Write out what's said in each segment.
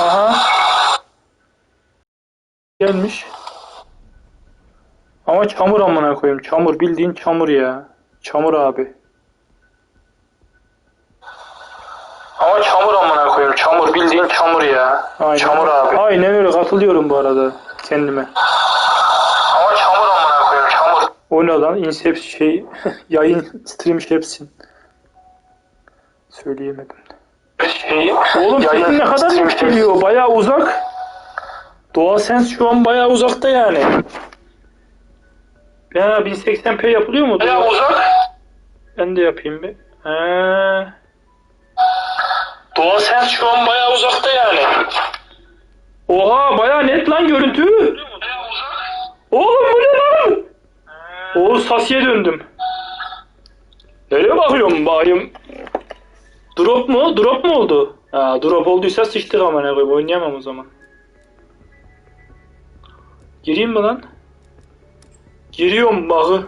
Aha. Gelmiş. Ama çamur amına koyayım. Çamur bildiğin çamur ya. Çamur abi. Ama çamur amına koyayım. Çamur bildiğin çamur ya. Aynen. Çamur abi. Aynen öyle katılıyorum bu arada kendime. Ama çamur amına koyayım. Çamur. O ne lan? Incept şey yayın stream şey yapsın. Söyleyemedim. Oğlum sesin ne kadar net geliyor. Bayağı uzak. Doğa Sens şu an bayağı uzakta yani. Ya 1080p yapılıyor mu? Bayağı uzak. Ben de yapayım bir. He. Doğa Sens şu an bayağı uzakta yani. Oha bayağı net lan görüntü. Oğlum bu ne lan? Oğuz Sasiye döndüm. Nereye bakıyorum bakayım. Drop mu? Drop mu oldu? Ha, drop olduysa sıçtık ama ne koyayım oynayamam o zaman. Gireyim mi lan? Giriyorum bakı.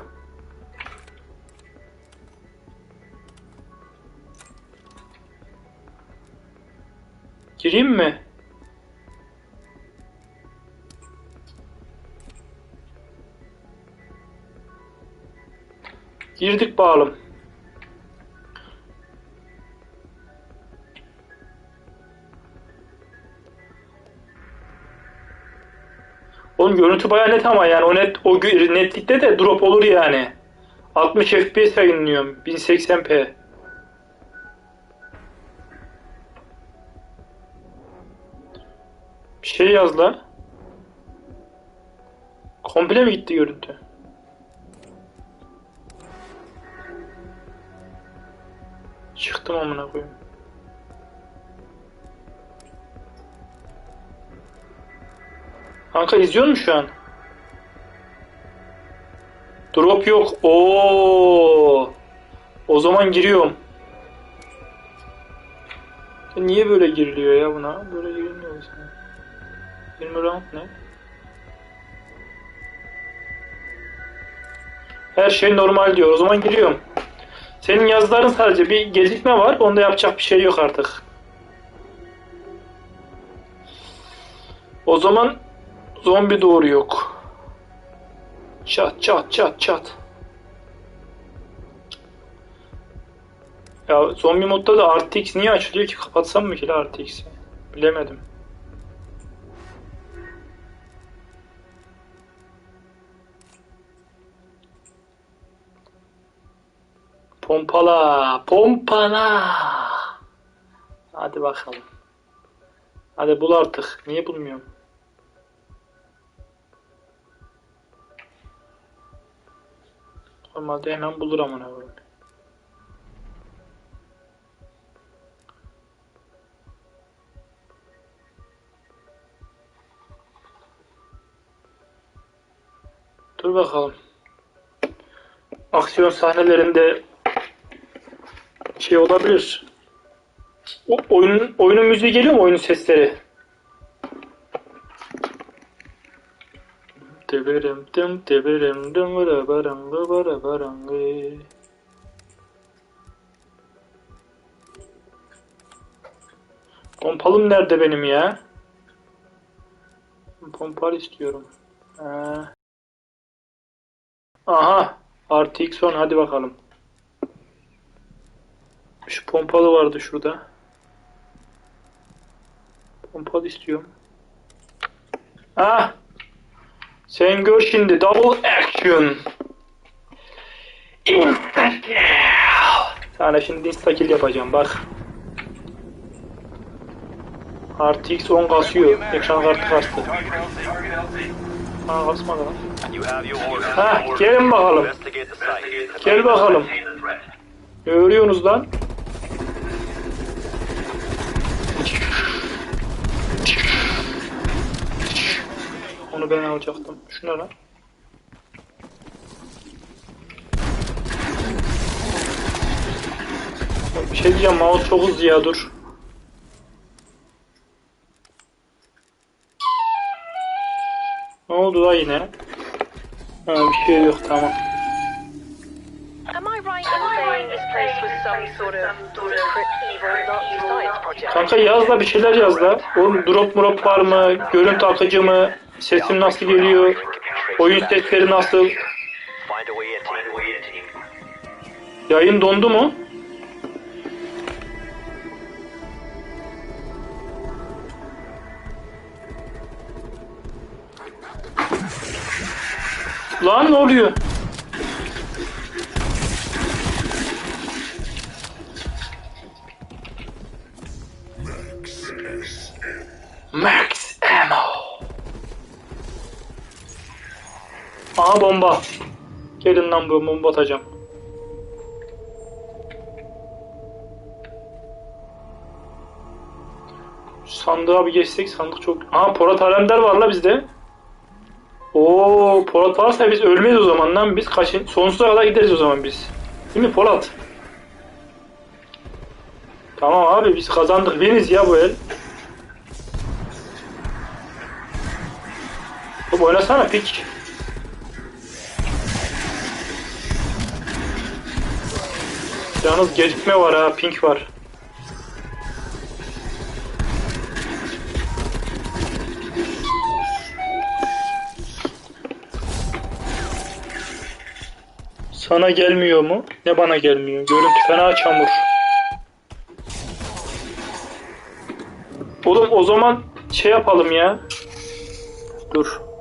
Gireyim mi? Girdik bağlım. Oğlum görüntü baya net ama yani o net o netlikte de drop olur yani. 60 FPS yayınlıyorum. 1080p. Bir şey yaz. Komple mi gitti görüntü? Çıktım amına koyayım. Kanka izliyor musun şu an? Drop yok. Oo. O zaman giriyorum. Niye böyle giriliyor ya buna? Böyle girilmiyor sana. 20 round ne? Her şey normal diyor. O zaman giriyorum. Senin yazıların sadece bir gecikme var. Onda yapacak bir şey yok artık. O zaman zombi doğru yok. Çat çat çat çat. Ya zombi modda da RTX niye açılıyor ki? Kapatsam mı ki la RTX'i? Bilemedim. Pompala, pompala. Hadi bakalım. Hadi bul artık. Niye bulmuyorum? Normalde hemen bulur amına koyayım. Dur bakalım. Aksiyon sahnelerinde şey olabilir. O, oyunun, oyunun müziği geliyor mu oyunun sesleri? Teberim dım teberim dım vıra barangı vıra barangı. Pompalım nerede benim ya? Pompal istiyorum. Ha. Aha. RTX 10 hadi bakalım. Şu pompalı vardı şurada. Pompalı istiyorum. Ah! Sen gör şimdi double action. Insta kill. Sana şimdi insta kill yapacağım bak. RTX 10 kasıyor. Ekran kartı kastı. Ha kasmadı lan. Ha gelin bakalım. Gel bakalım. Ne lan? Ben alacaktım. Şu ne lan? Bir şey diyeceğim mouse çok hızlı ya dur. Ne oldu la yine? Ha, bir şey yok tamam. Kanka yaz da bir şeyler yaz da. Oğlum drop murop var mı? Görüntü akıcı mı? Sesim nasıl geliyor? Oyun sesleri nasıl? Yayın dondu mu? Lan ne oluyor? Aha bomba. Gelin lan bu bomba atacağım. Sandığa bir geçsek sandık çok... Aha Polat Alemdar var la bizde. Oo Polat varsa biz ölmeyiz o zaman lan biz kaçın sonsuza kadar gideriz o zaman biz. Değil mi Polat? Tamam abi biz kazandık beniz ya bu el. Oğlum oynasana pik. Yalnız gecikme var ha pink var. Sana gelmiyor mu? Ne bana gelmiyor? Görüntü fena çamur. Oğlum o zaman şey yapalım ya. Dur.